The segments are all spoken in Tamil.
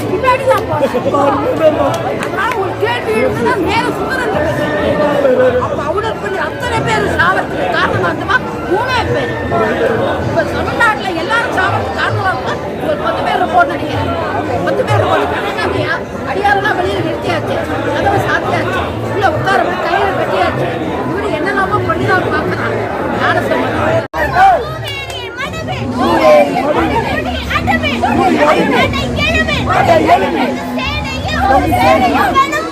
சுந்தரா பின்னாடி தான் போனாரு அதனால ஒரு கேள்வி எழுதுனா நேர சுந்தரன் அப்ப அவுடர் பண்ணி அத்தனை பேர் சாவறதுக்கு காரணமா மூணே பேர் இப்ப தமிழ்நாட்டுல எல்லாரும் சாவறதுக்கு காரணமா ஒரு பத்து பேர் ரிப்போர்ட் நினைக்கிறேன் பத்து பேர் ரிப்போர்ட் என்னங்கய்யா அடியாரெல்லாம் வெளியில நிறுத்தியாச்சு கதவை சாத்தியாச்சு உள்ள உட்கார கையில கட்டியாச்சு இவரு என்னெல்லாமோ பண்ணிதான் பார்க்கறாங்க ஞான சம்பந்தம்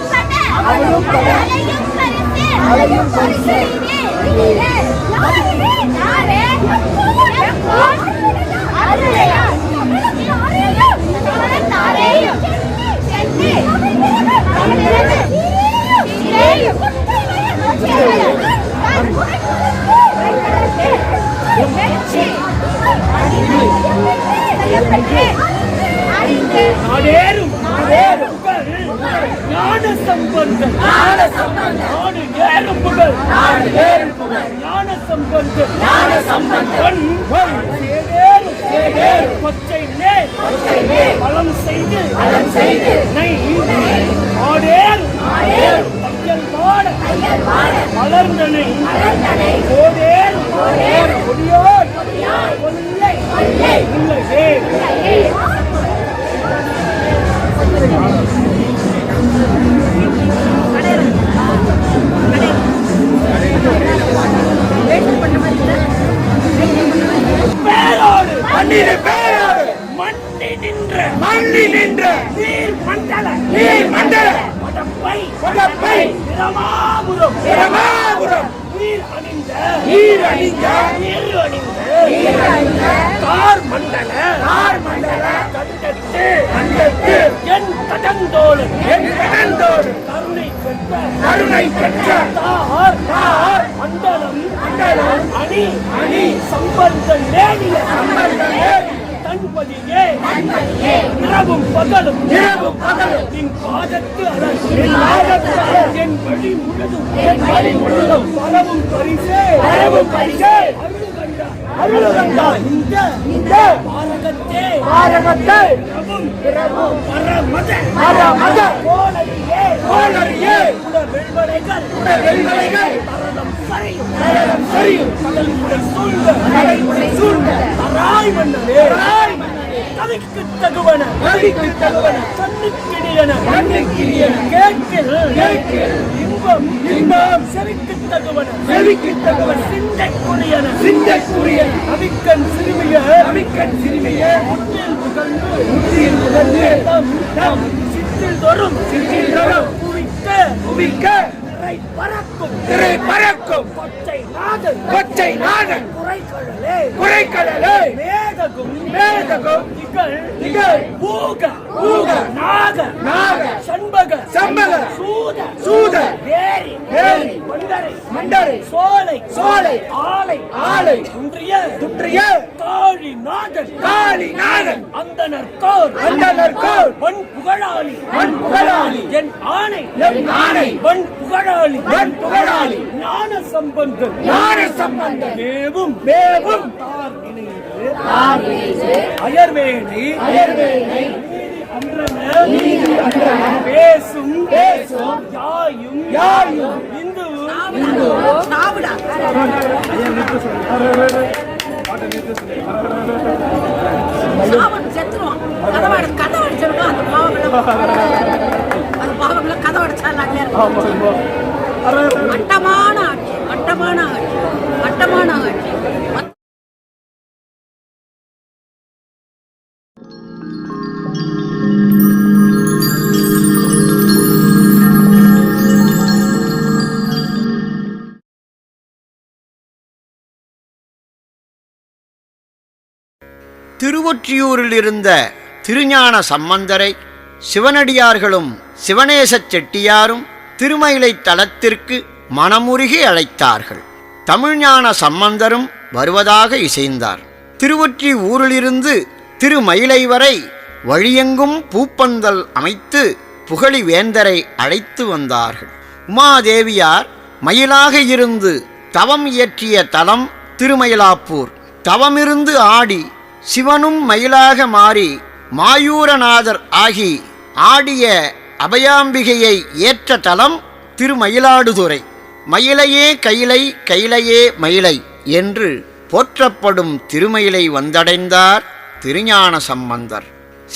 நாடேறும் பலம் செய்து பலம் செய்து நை நாடேறும் நாடேறும் தையல் பாட தையல் பாட மலர்ந்தனை மலர்ந்தனை மண்ணிலே பேரோடு மண்ணி நின்ற. மண்ணி நின்ற. நீர் மண்டல. நீர் மண்டல. வடப்பை. வடப்பை. பிரமாபுரம். பிரமாபுரம். நீர் அணிந்த. நீர் அணிந்த. நீர் அணிந்த. நீர் அணிந்த. கார் மண்டல. கார் மண்டல. கண்டத்து கண்டத்து என் கடந்தோடு. என் கடந்தோடு. கருணை பெற்ற. கருணை பெற்ற. மண்டலம் மண்டலம் அணி அணி சம்பந்த நேடிய சம்பந்த நேடி தன்பதியே இரவும் பகலும் இரவும் பகலும். என் பாதத்து அழகு என் வழி முழுதும் என் வழி முழுதும். பரவும் பரிசே. பரவும் பரிசே. அருளுகண்டா இந்த இந்த பாரகத்தே. பாரகத்தே. இரவும் இரவும் பரமத. பரமத. கோலரியே கோலரியே உட சரியும் தரணம் சரியும் கடல் உடை சூழ்ந்த கடல் உடை சூழ்ந்த. தராய் மன்னரே தராய் கவிக்கு தகுவன கவிக்கு தகுவன கண்ணுக்கிடியன கண்ணுக்கிடியன கேட்கில் கேட்கில் இன்பம் இன்பம். செவிக்கு தகுவன செவிக்கு தகுவன. சிந்தைக்குரியன. சிந்தைக்குரியன. அவிக்கன் சிறுமிய அவிக்கன் சிறுமிய. முற்றில் புகழ்ந்து முற்றில் புகழ்ந்து. தம் தம். சிற்றில் தோறும் சிற்றில் தோறும். குவிக்க குவிக்க திரை பறக்கும். திரை பறக்கும். கொச்சை நாதன் கொச்சை நாதன். குறைக்கடலே. குறைக்கடலே. மேதகும் மேதகும். திகழ் திகழ். பூக பூக நாக நாக. சண்பக சண்பக. சூத சூத. வேரி வேரி. மண்டரை மண்டரை. சோலை சோலை. ஆலை ஆலை. குன்றிய குன்றிய காளி நாதன். காளி நாதன். அந்தனர் கோர். அந்தனர் கோர். வன் புகழாளி. வன் புகழாளி. என் ஆணை. என் ஆணை. வன் புகழாளி. வன் புகழாளி. ஞான சம்பந்தன். ஞான சம்பந்தன். மேவும் மேவும் தார் இணைந்து தார் இணைந்து அயர்வேணை அயர்வேணை பேசும் பேசும் யாயும் யாயும் இந்து இந்து சாவுடா. செத்துருவான். கதவாடு கதவடிச்சிருக்கோம் அந்த பாவங்களை அந்த பாவங்களை கதவடிச்சா மட்டமான ஆட்சி மட்டமான ஆட்சி மட்டமான ஆட்சி. திருவொற்றியூரில் இருந்த திருஞான சம்பந்தரை சிவனடியார்களும் சிவனேச செட்டியாரும் திருமயிலை தலத்திற்கு மனமுருகி அழைத்தார்கள். தமிழ்ஞான சம்பந்தரும் வருவதாக இசைந்தார். திருவொற்றி ஊரிலிருந்து திருமயிலை வரை வழியெங்கும் பூப்பந்தல் அமைத்து புகழி வேந்தரை அழைத்து வந்தார்கள். உமாதேவியார் மயிலாக இருந்து தவம் இயற்றிய தலம் திருமயிலாப்பூர். தவமிருந்து ஆடி சிவனும் மயிலாக மாறி மாயூரநாதர் ஆகி ஆடிய அபயாம்பிகையை ஏற்ற தலம் திருமயிலாடுதுறை. மயிலையே கைலை கைலையே மயிலை என்று போற்றப்படும் திருமயிலை வந்தடைந்தார் திருஞான சம்பந்தர்.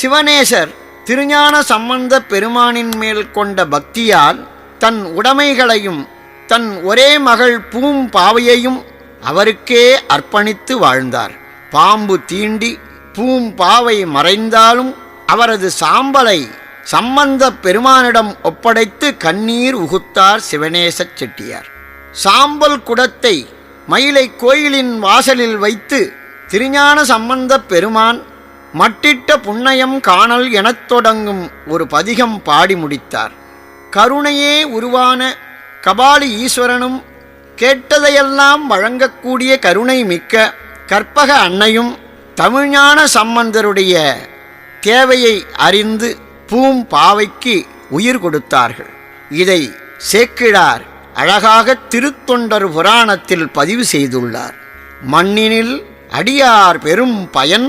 சிவனேசர் திருஞான சம்பந்த பெருமானின் மேல் கொண்ட பக்தியால் தன் உடைமைகளையும் தன் ஒரே மகள் பூம் பாவையையும் அவருக்கே அர்ப்பணித்து வாழ்ந்தார். பாம்பு தீண்டி பூம் பாவை மறைந்தாலும் அவரது சாம்பலை சம்பந்த பெருமானிடம் ஒப்படைத்து கண்ணீர் உகுத்தார் சிவனேசச் செட்டியார். சாம்பல் குடத்தை மயிலை கோயிலின் வாசலில் வைத்து திருஞான சம்பந்த பெருமான் மட்டிட்ட புன்னயம் காணல் எனத் தொடங்கும் ஒரு பதிகம் பாடி முடித்தார். கருணையே உருவான கபாலி ஈஸ்வரனும் கேட்டதையெல்லாம் வழங்கக்கூடிய கருணை மிக்க கற்பக அன்னையும் தமிழ்ஞான சம்பந்தருடைய தேவையை அறிந்து பூம்பாவைக்கு உயிர் கொடுத்தார்கள். இதை சேக்கிழார் அழகாக திருத்தொண்டர் புராணத்தில் பதிவு செய்துள்ளார். மண்ணினில் அடியார் பெரும் பயன்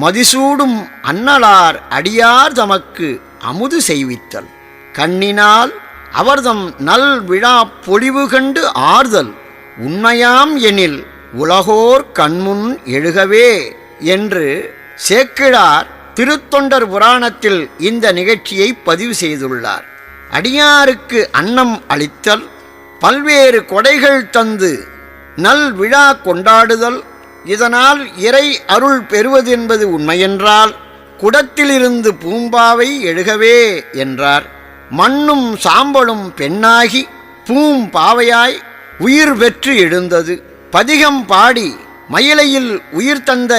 மதிசூடும் அன்னலார் அடியார் தமக்கு அமுது செய்வித்தல். கண்ணினால் அவர்தம் நல் விழா பொலிவு கண்டு ஆறுதல் உண்மையாம் எனில் உலகோர் கண்முன் எழுகவே என்று சேக்கிழார் திருத்தொண்டர் புராணத்தில் இந்த நிகழ்ச்சியை பதிவு செய்துள்ளார். அடியாருக்கு அன்னம் அளித்தல் பல்வேறு கொடைகள் தந்து நல் விழா கொண்டாடுதல் இதனால் இறை அருள் பெறுவதென்பது உண்மையென்றால் குடத்திலிருந்து பூம்பாவை எழுகவே என்றார். மண்ணும் சாம்பலும் பெண்ணாகி பூம் பாவையாய் உயிர் பெற்று எழுந்தது. பதிகம் பாடி மயிலையில் உயிர் தந்த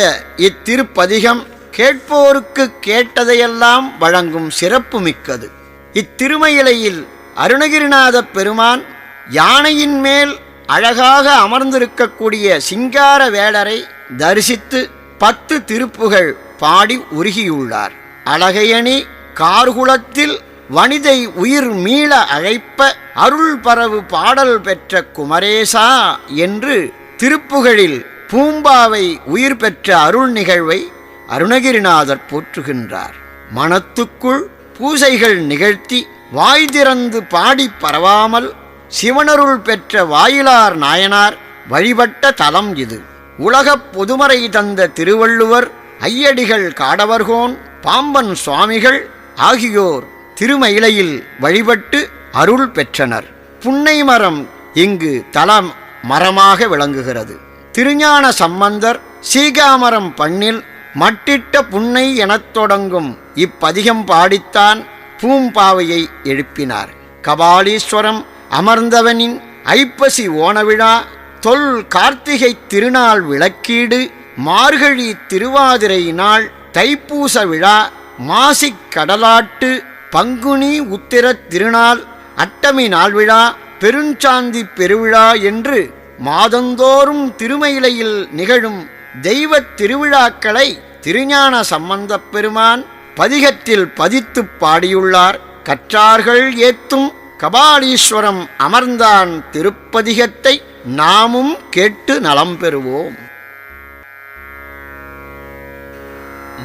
இத்திருப்பதிகம் கேட்போருக்கு கேட்டதையெல்லாம் வழங்கும் சிறப்பு மிக்கது இத்திருமயிலையில் அருணகிரிநாத பெருமான் யானையின் மேல் அழகாக அமர்ந்திருக்கக்கூடிய சிங்கார வேடரை தரிசித்து பத்து திருப்புகள் பாடி உருகியுள்ளார். அழகையணி கார்குலத்தில் வனிதை உயிர் மீள அழைப்ப அருள் பரவு பாடல் பெற்ற குமரேசா என்று திருப்புகழில் பூம்பாவை உயிர் பெற்ற அருள் நிகழ்வை அருணகிரிநாதர் போற்றுகின்றார். மனத்துக்குள் பூசைகள் நிகழ்த்தி வாய் திறந்து பாடி பரவாமல் சிவனருள் பெற்ற வாயிலார் நாயனார் வழிபட்ட தலம் இது. உலகப் பொதுமறை தந்த திருவள்ளுவர் ஐயடிகள் காடவர்கோன் பாம்பன் சுவாமிகள் ஆகியோர் திருமயிலையில் வழிபட்டு அருள் பெற்றனர். புன்னை மரம் இங்கு தலம் மரமாக விளங்குகிறது. திருஞான சம்பந்தர் சீகாமரம் பண்ணில் மட்டிட்ட புன்னை எனத் தொடங்கும். இப்பதிகம் பாடித்தான் பூம்பாவையை எழுப்பினார். கபாலீஸ்வரம் அமர்ந்தவனின் ஐப்பசி ஓணவிழா தொல் கார்த்திகை திருநாள் விளக்கீடு மார்கழி திருவாதிரை நாள் தைப்பூச விழா மாசிக் கடலாட்டு பங்குனி உத்திரத் திருநாள் அட்டமி நாள் விழா பெருஞ்சாந்தி பெருவிழா என்று மாதந்தோறும் திருமயிலையில் நிகழும் தெய்வத் திருவிழாக்களை திருஞான சம்பந்தப் பெருமான் பதிகத்தில் பதித்துப் பாடியுள்ளார். கற்றார்கள் ஏத்தும் கபாலீஸ்வரம் அமர்ந்தான் திருப்பதிகத்தை நாமும் கேட்டு நலம் பெறுவோம்.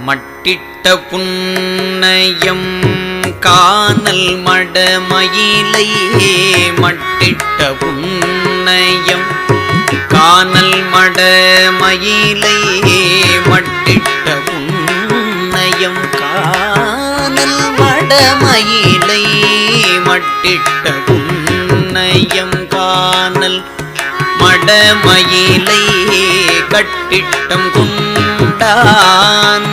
மட்டிட்ட புன்னயம் காணல் மடமயிலையே மட்டிட்ட புன்னயம் காணல் மடமயிலை மட்டிட்ட புன்னயம் காணல் மட மயிலை மட்டிட்ட புன்னயம் காணல் மடமயிலை கட்டிட்டம் குண்டான்.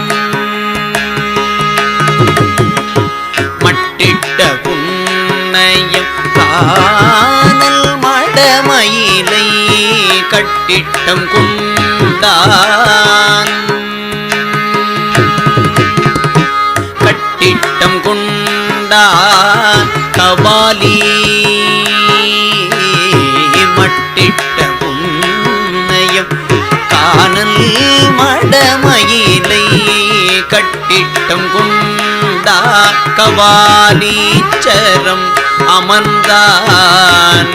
கட்டிட்டம் கொண்டான். கட்டிட்டம் கொண்டான். கபாலி மட்டிட்ட புன்னயம் காணல் மடமயிலை கட்டிட்டம் கொண்டா கபாலீச்சரம் அமர்ந்தான்.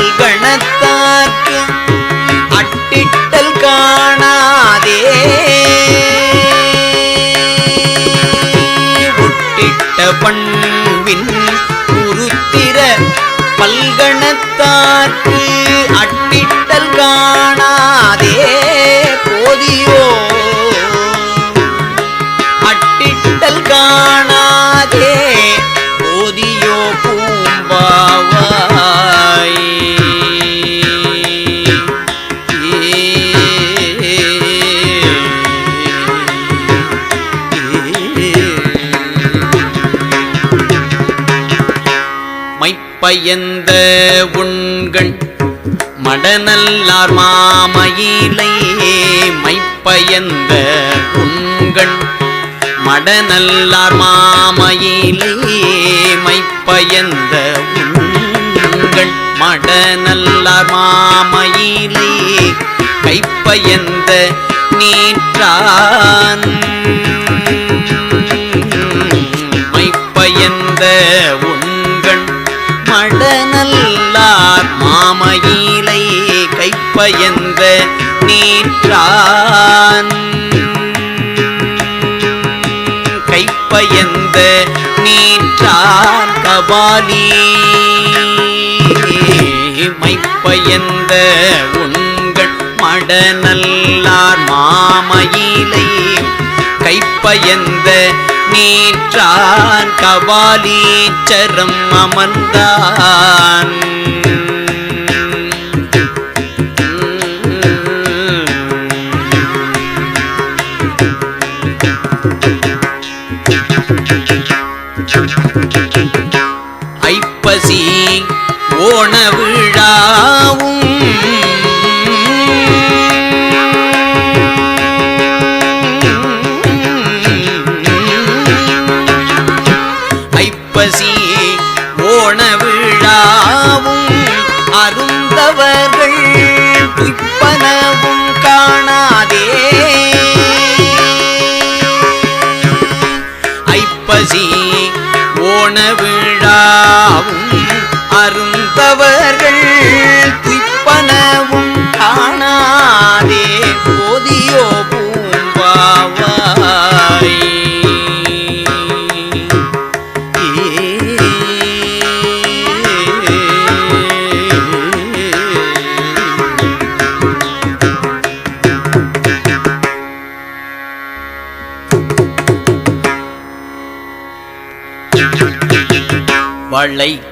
பல்கணத்தாக்கு அட்டிட்டல் காணாதே. ஒட்டிட்ட பண்பின் உருத்திர பல்கணத்தார் பயந்த உண்கள் மடநல்லார் மாமயிலை மைப்பயந்த உண்கள் மடநல்லார் மாமயிலே மைப்பயந்த உண்கள் மடநல்லார் மாமயிலே கைப்பயந்த நீற்றான் மைப்பயந்த உண்கண் வாழ நல்லார் மாமயிலை கைப்பயந்த நீற்றான். கைப்பயந்த நீற்றான் கபாலி. மைப்பயந்த உண்கள் மடநல்லார் மாமயிலை கைப்பயந்த நீற்றான் கபாலீச்சரம் அமர்ந்தான்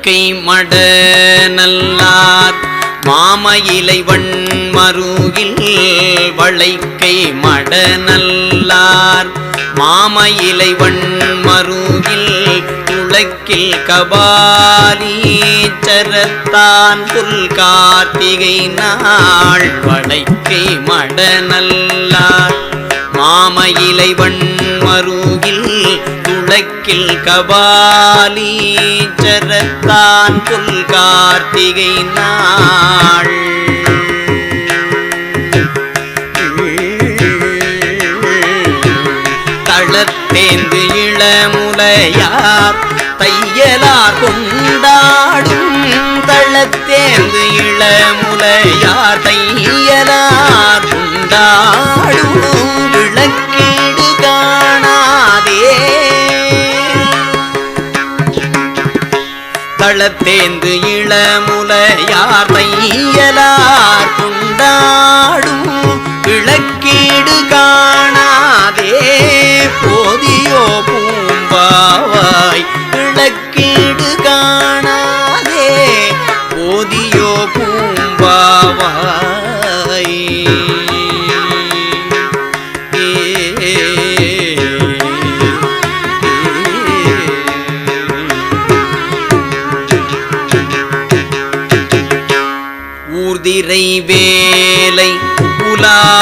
வளைக்கை மட நல்லார். மாமயிலை வண்மருகில் வளைக்கை மட நல்லார். மாமயிலை வண்மருகில் துளக்கில் கபாலீச்சரத்தான் புல் கார்த்திகை நாள். வளைக்கை மட நல்லார். மாமயிலை வண்மருகில் துளக்கில் கபாலீச்சரத்தான் புல் கார்த்திகை நாள். தளத்தேந்து இளமுலையார் தையலார் கொண்டாடும் தளத்தேந்து இளமுலையார் தையலார் கொண்டாடும் விளக்கீடு களத்தேந்து இளமுலையார் தையலார் கொண்டாடும் இழக்கீடு காணாதே. போதியோ பூம்பாவாய் இழக்கீடு காணாதே. போதியோ பூம்பாவாய்.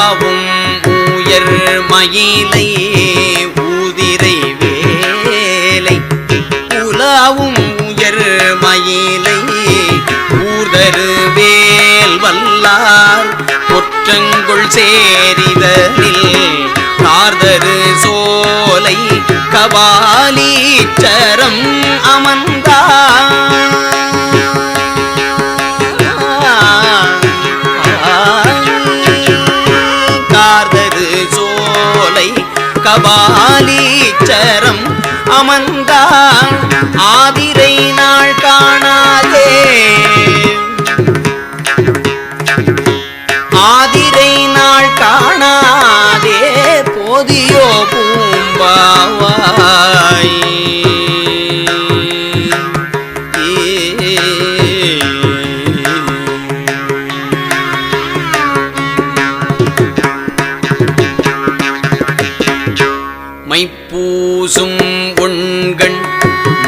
உலாவும் உயர் மயிலை ஊதிரை வேலை. உலாவும் உயர் மயிலை ஊதரு வேல் வல்லார். ஒற்றங்குள் சேரிதலில் கார்தரு சோலை கபாலீச்சரம் அமன் கபாலீச்சரம் அமர்ந்தான். ஆதிரை நாள் காணாதே. ஆதிரை நாள் காணாதே. போதியோ பூம்பாவாய்.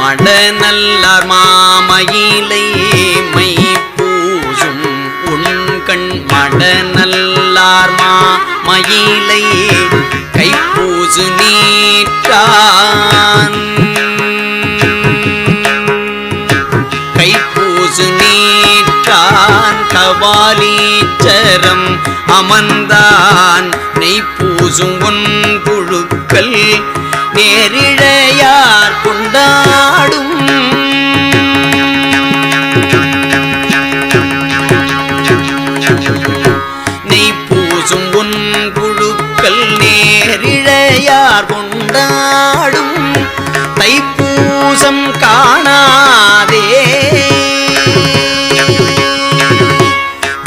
மடநல்லார் மாமயிலை மை மைப்பூசும் உண்கண் மடநல்லார் மாமயிலை கைப்பூசு நீட்டான் கைப்பூசு நீற்றான் கவாலீச்சரம் அமர்ந்தான். நெய் பூசும் உன் புழுக்கள் நேரிழ நேரிழையார் கொண்டாடும் தைப்பூசம் காணாதே.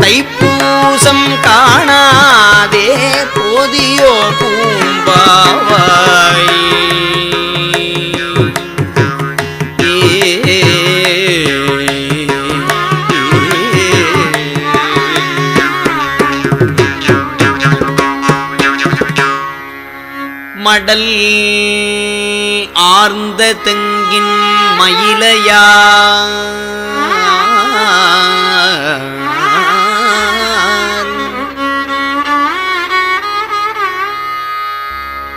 தைப்பூசம் காணாதே. போதியோ மடல் ஆர்ந்த தெங்கின் மயிலையா?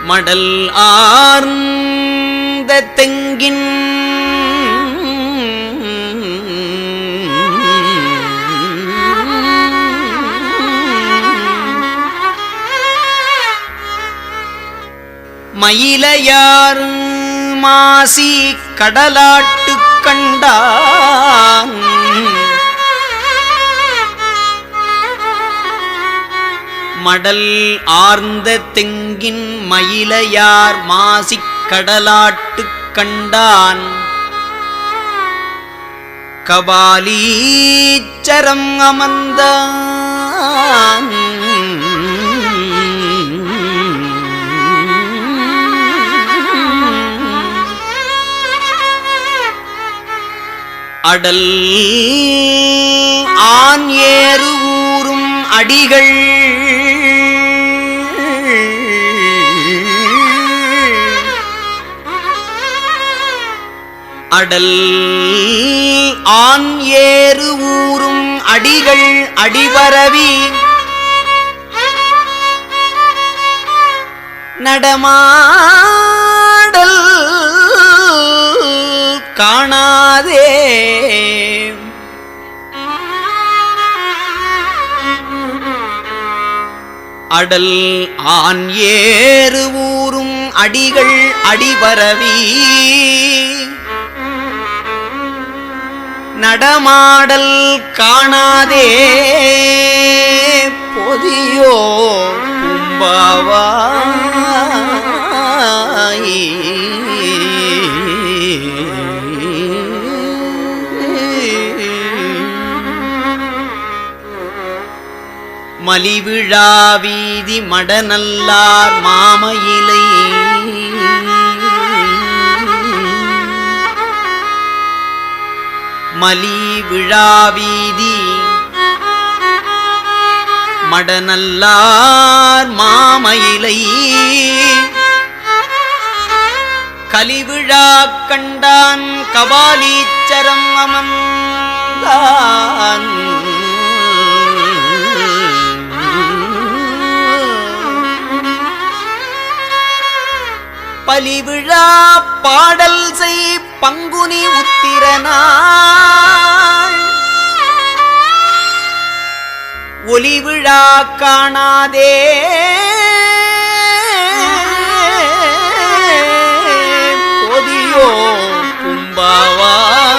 மடல் ஆர்ந்த தெங்கின் மயிலையார் மாசி கடலாட்டு கண்டான். மடல் ஆர்ந்த தெங்கின் மயிலையார் மாசிக் கடலாட்டு கண்டான். கபாலீச்சரம் அமர்ந்தான். அடல். ஆண் ஏறு ஊறும் அடிகள். அடல். ஆண் ஏறு ஊறும் அடிகள் அடிபரவி. நடமாடல். காணா அடல் ஆண் ஏறு ஊரும் அடிகள் அடிபரவி. நடமாடல் காணாதே பொதியோ கும்பவாய் மலிவிழா வீதி மடநல்லார் மாமயிலை. மலி விழாவீதி மடநல்லார் மாமயிலை. கலிவிழா கண்டான் கபாலீச்சரம் அமர்ந்தான். பலிவிழா பாடல் செய் பங்குனி உத்திரனாள் ஒலிவிழா காணாதே. பொதியோ கும்பாவாய்.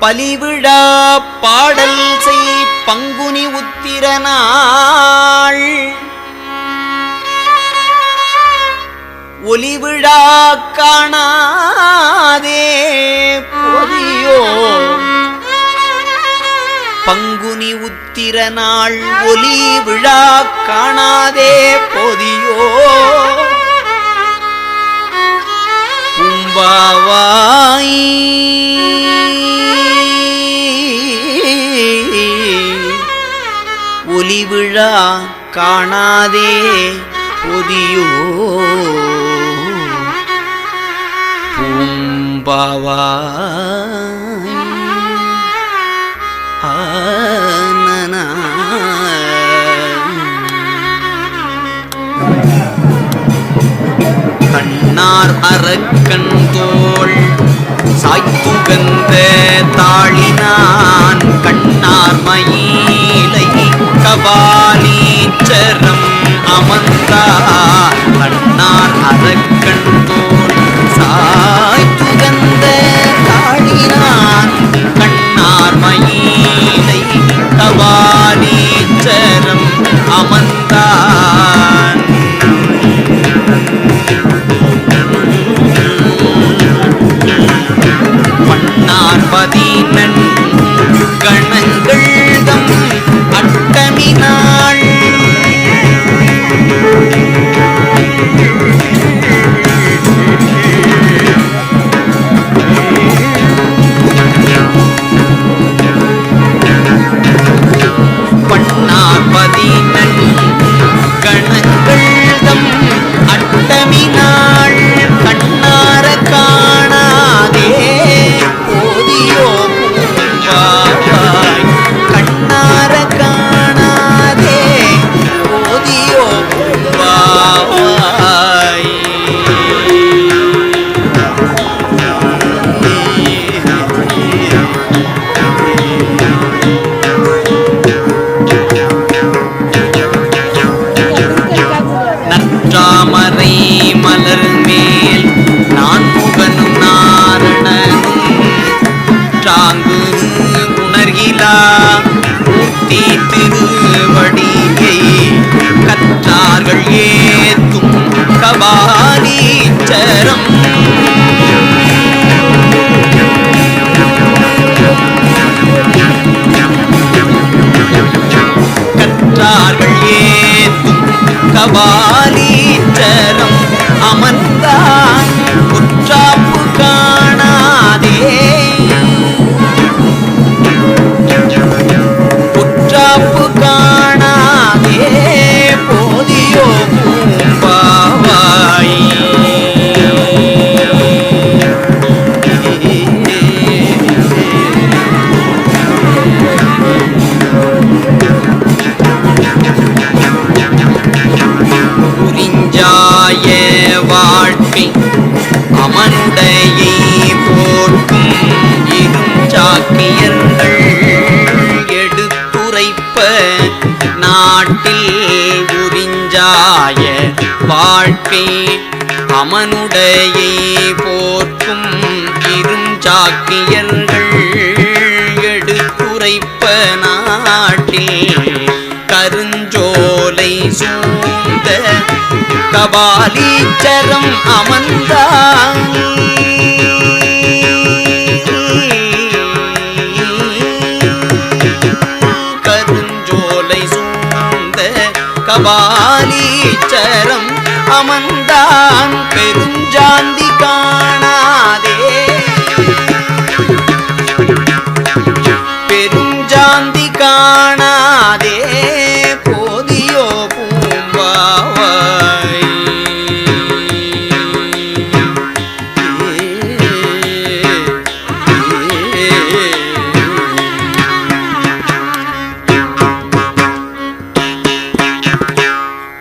பலிவிழா பாடல் செய் பங்குனி உத்திரனாள். ஒலிவிழா காணாதே. பொதியோ. பங்குனி உத்திர நாள் ஒலி விழா காணாதே. பொதியோ. பூம்பாவாய். ஒலி விழா காணாதே. பொதியோ. பூம்பாவாய் ஆனனா. கண்ணார் அரக்கன் தோள் சாய்த்துகந்த தாளினான். கண்ணார் மயிலை கபாலீச்சரம் அமர்ந்தார். கண்ணார் அரக்கன் தோள் பன்னார்பதினன் கணங்கள் கபாலீச்சரம் அமர்ந்தான் வாழ்க்கை அமனுடையை போற்றும் இருஞ்சாக்கியர்கள் எடுத்துரைப்ப நாட்டில் கருஞ்சோலை சூழ்ந்த கபாலீச்சரம் அமர்ந்தான். கருஞ்சோலை சூழ்ந்த கபாலீச்சரம் அமர்ந்தான் பெருஞ்சாந்தி காணாதே.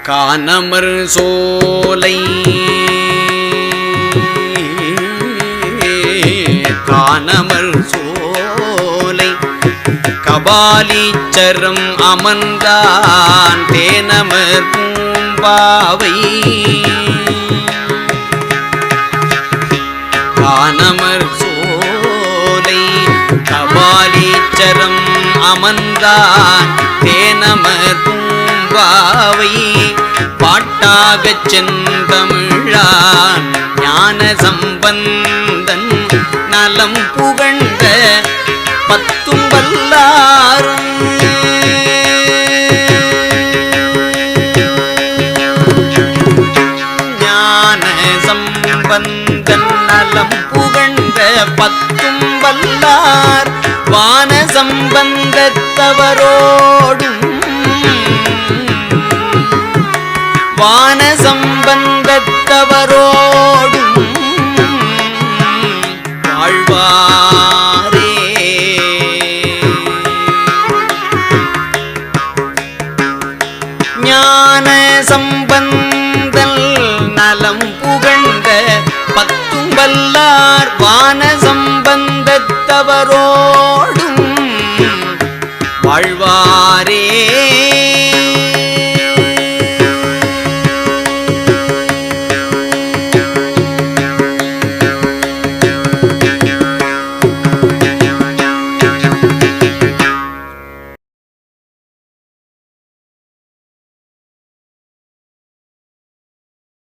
கானமர் சோலை. கானமர் சோலை. கபாலீச்சரம் அமர்ந்தான் தேனமர் பூம்பாவை. கானமர் சோலை. கபாலீச்சரம் அமர்ந்தான் தேனமர் பாவை பாட்டாகச் செந்தமிழான் ஞான சம்பந்தன் நலம் புகழ்ந்த பத்தும் வல்லாரும். ஞான சம்பந்தன் நலம் புகழ்ந்த பத்தும் வல்லார். வான சம்பந்தத்தவரோடும் வான சம்பந்த